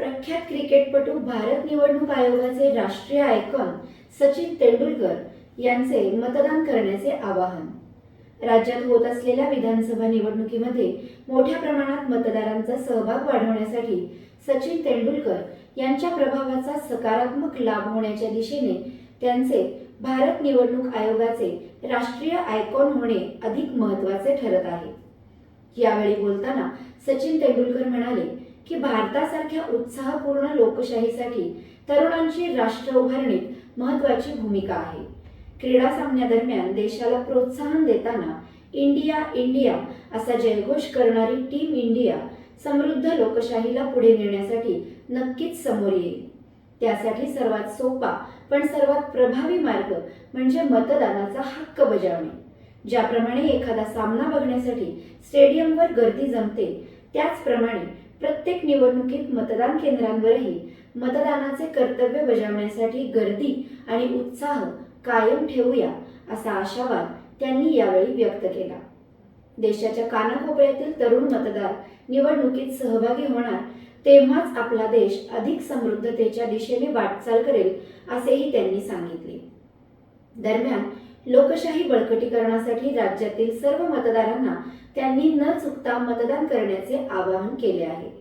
प्रख्यात क्रिकेटपटू भारत निवडणूक आयोगाचे राष्ट्रीय आयकॉन सचिन तेंडुलकर यांचे मतदान करण्याचे आवाहन. राज्यात होत असलेल्या विधानसभा निवडणुकीमध्ये मोठ्या प्रमाणात मतदारांचा सहभाग वाढवण्यासाठी सचिन तेंडुलकर यांच्या प्रभावाचा सकारात्मक लाभ होण्याच्या दिशेने त्यांचे भारत निवडणूक आयोगाचे राष्ट्रीय आयकॉन होणे अधिक महत्त्वाचे ठरत आहे. यावेळी बोलताना सचिन तेंडुलकर म्हणाले की भारतासारख्या उत्साहपूर्ण लोकशाहीसाठी तरुणांची राष्ट्र उभारणीत महत्वाची भूमिका आहे. क्रीडा सामन्यादरम्यान देशाला प्रोत्साहन देताना इंडिया इंडिया असा जयघोष करणारी टीम इंडिया समृद्ध लोकशाहीला पुढे नेण्यासाठी नक्कीच समोर येईल. त्यासाठी सर्वात सोपा पण सर्वात प्रभावी मार्ग म्हणजे मतदानाचा हक्क बजावणे. ज्याप्रमाणे एखादा सामना बघण्यासाठी स्टेडियमवर गर्दी जमते त्याचप्रमाणे प्रत्येक निवडणुकीत मतदान केंद्रांवरही मतदानाचे कर्तव्य बजावण्यासाठी गर्दी आणि उत्साह कायम ठेवूया असा आशावाद त्यांनी यावेळी व्यक्त केला. देशाच्या कानाकोपऱ्यातील तरुण मतदार निवडणुकीत सहभागी होणार तेव्हाच आपला देश अधिक समृद्धतेच्या दिशेने वाटचाल करेल असेही त्यांनी सांगितले. दरम्यान लोकशाही बळकटीकरणासाठी राज्यातील सर्व मतदारांना त्यांनी न चुकता मतदान करण्याचे आवाहन केले आहे.